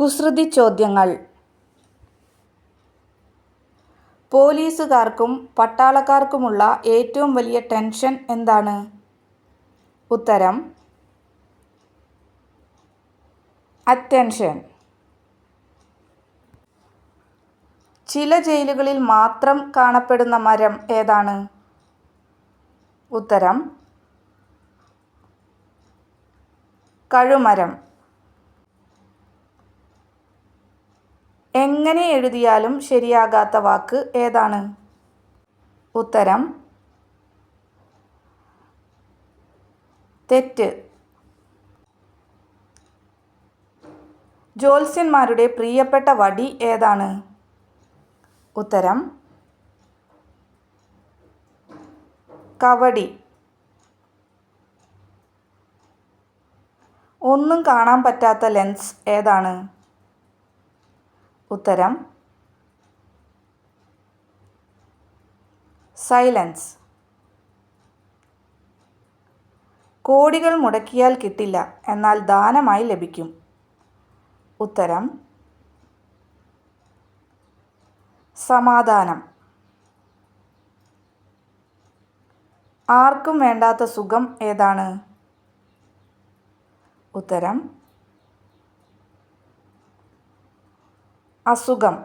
കുസൃതി ചോദ്യങ്ങൾ. പോലീസുകാർക്കും പട്ടാളക്കാർക്കുമുള്ള ഏറ്റവും വലിയ ടെൻഷൻ എന്താണ്? ഉത്തരം അറ്റൻഷൻ. ചില ജയിലുകളിൽ മാത്രം കാണപ്പെടുന്ന മരം ഏതാണ്? ഉത്തരം കഴുമരം. എങ്ങനെ എഴുതിയാലും ശരിയാകാത്ത വാക്ക് ഏതാണ്? ഉത്തരം തെറ്റ്. ജ്യോത്സ്യന്മാരുടെ പ്രിയപ്പെട്ട വടി ഏതാണ്? ഉത്തരം കവടി. ഒന്നും കാണാൻ പറ്റാത്ത ലെൻസ് ഏതാണ്? ഉത്തരം. സൈലൻസ് കോടികൾ മുടക്കിയാൽ കിട്ടില്ല എന്നാൽ ദാനമായി ലഭിക്കും. ഉത്തരം. സമാധാനം. ആർക്കും വേണ്ടാത്ത സുഖം ഏതാണ്? ഉത്തരം. അസുഖം.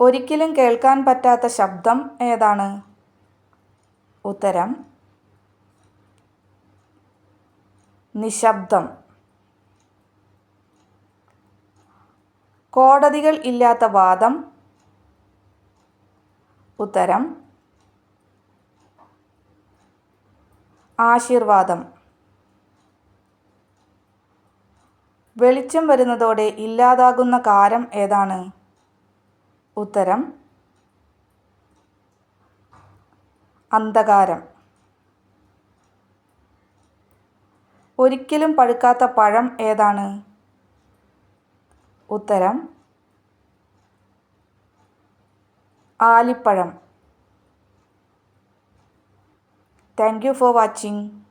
ഒരിക്കലും കേൾക്കാൻ പറ്റാത്ത ശബ്ദം ഏതാണ്? ഉത്തരം നിശബ്ദം. കോടതികൾ ഇല്ലാത്ത വാദം. ഉത്തരം ആശീർവാദം. വെളിച്ചം വരുന്നതോടെ ഇല്ലാതാകുന്ന കാരം ഏതാണ്? ഉത്തരം അന്ധകാരം. ഒരിക്കലും പഴുക്കാത്ത പഴം ഏതാണ്? ഉത്തരം ആലിപ്പഴം. Thank you for watching